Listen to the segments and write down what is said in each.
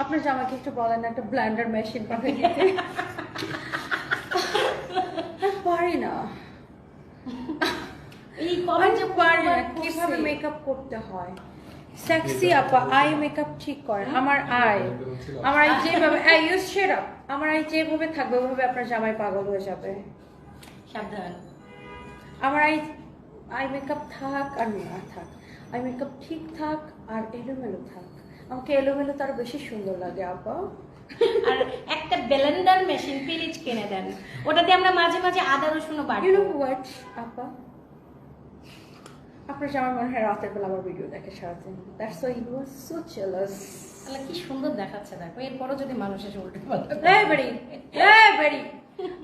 আপনার জামাকে একটু বলেন একটা ব্লেন্ডার মেশিন পাঠিয়ে দিতে। পারি না। এই যে পারি না কীভাবে মেকআপ করতে হয়? সেক্সি আপা আই মেকআপ ঠিক করে। আমার আই আমার আই যেভাবে আই ইউজ শেড আপ আমার আই যেভাবে থাকবে ওইভাবে আপনার জামাই পাগল হয়ে যাবে। সাবধান। আমার আই আই মেকআপ থাক আর না থাক। আই মেকআপ ঠিক থাক আর এলোমেলো থাক। আমাকে এলোমেলো তার বেশি সুন্দর লাগে আপা আর একটা ব্লেন্ডার মেশিন পিরিচ কিনে দেন। ওটাতে আমরা মাঝে মাঝে আদা রসুনও ইউ নো হোয়াট আপা আপনার জামাই মনে হয় রাতের বেলা আমার ভিডিও দেখে সারাদিন। That's why you are so jealous তাহলে কি সুন্দর দেখাচ্ছে দেখো। এরপরও যদি মানুষ এসে উল্টে পাল্টে এই বেড়ি এই বেড়ি।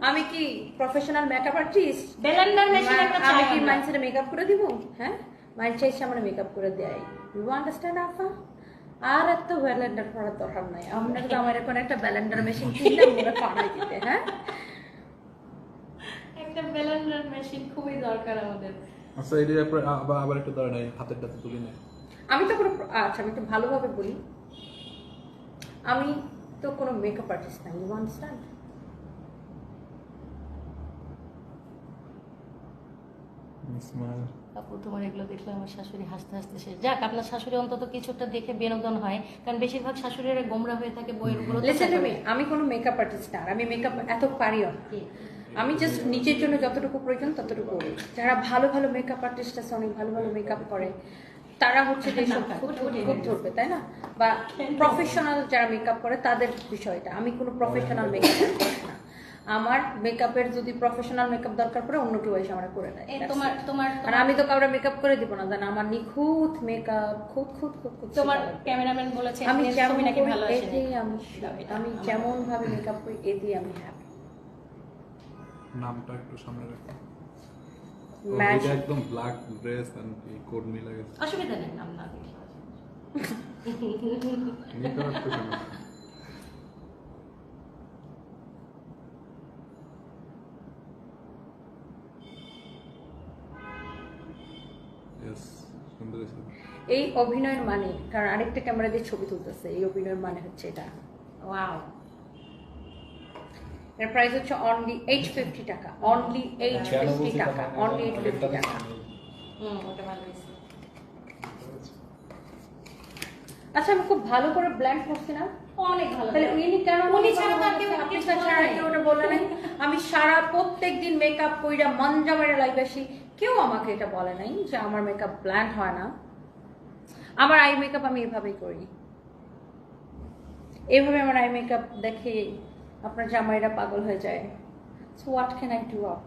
আমি কি professional makeup artist blender machine একটা আমি চাই কি আমরা। মাইন্ডসেটে মেকআপ করে দিব? হ্যাঁ? মাইন্ড চাইছে আমার মেকআপ করে দেয় ইউ আন্ডারস্ট্যান্ড আপা আর এত ব্যালেন্ডার করার দরকার নাই। আমরা তো আমার এখন একটা ব্যালেন্ডার মেশিন কিনে আমরা পাড়াই দিতে হ্যাঁ? একটা ব্যালেন্ডার মেশিন খুবই দরকার আমাদের। আচ্ছা এটি আবার আবার আবার একটু নাই হাতের টাতে তুলে নেয় আমি তো কোনো আচ্ছা আমি একটু ভালোভাবে বলি। আমি তো কোনো মেকআপ আর্টিস্ট না ইউ আন্ডারস্ট্যান্ড আপু তোমার এগুলো দেখলে আমার শাশুড়ি হাসতে হাসতে শেষ যাক আপনার শাশুড়ি অন্তত কিছুটা দেখে বিনোদন হয় কারণ বেশিরভাগ শাশুড়িরা গোমরা হয়ে থাকে বইয়েরগুলো লিসেন টু মি আমি কোনো মেকআপ আর্টিস্ট না আমি মেকআপ এত পারিও আমি জাস্ট নিজের জন্য যতটুকু প্রয়োজন ততটুকু করি। যারা ভালো ভালো মেকআপ আর্টিস্ট আছে অনেক ভালো ভালো মেকআপ করে তারা হচ্ছে যে সব ধরবে তাই না? বা প্রফেশনাল যারা মেকআপ করে তাদের বিষয়টা। আমি কোনো প্রফেশনাল মেকআপ না। আমার মেকআপের যদি প্রফেশনাল মেকআপ দরকার পড়ে অন্য কেউ এসে আমার করে দেয়। এই তোমার তোমার আর আমি তো কাউরে মেকআপ করে দিব না জানো আমার নিখুঁত মেকআপ খুদ খুদ খুদ তোমার ক্যামেরাম্যান বলেছে আমি যেমন ছবি নাকি ভালো আসে আমি আমি যেমন ভাবে মেকআপ করি এতেই আমি হ্যাপি নামটা একটু সামনে রাখো. এটা একদম ব্ল্যাক ড্রেস এন্ড কোড মিলা গেছে অসুবিধা নেই নাম না। মেকআপ একটু সামনে ইয়েস সুন্দর হয়েছে এই অভিনয়ের মানে কারণ আরেকটা ক্যামেরা দিয়ে ছবি তুলতেছে এই অভিনয়ের মানে হচ্ছে এটা। ওয়াও এর প্রাইস হচ্ছে অনলি এইট ফিফটি টাকা অনলি এইট ফিফটি টাকা অনলি এইট ফিফটি টাকা। হুম ওটা ভালো হয়েছে। আচ্ছা আমি খুব ভালো করে ব্ল্যান্ড করছি না? অনেক ভালো তাহলে উনি কেন উনি ছাড়া তো কেউ আপনি ছাড়া কেউ ওটা বলে নাই আমি সারা প্রত্যেক দিন মেকআপ কইরা মঞ্জা মেরে লাইভ আসি। কেউ আমাকে এটা বলে নাই যে আমার মেকআপ ব্ল্যান্ড হয় না। আমার আই মেকআপ আমি এভাবেই করি। এভাবে আমার আই মেকআপ দেখে আপনার জামাইরা পাগল হয়ে যায়। So what can I do up?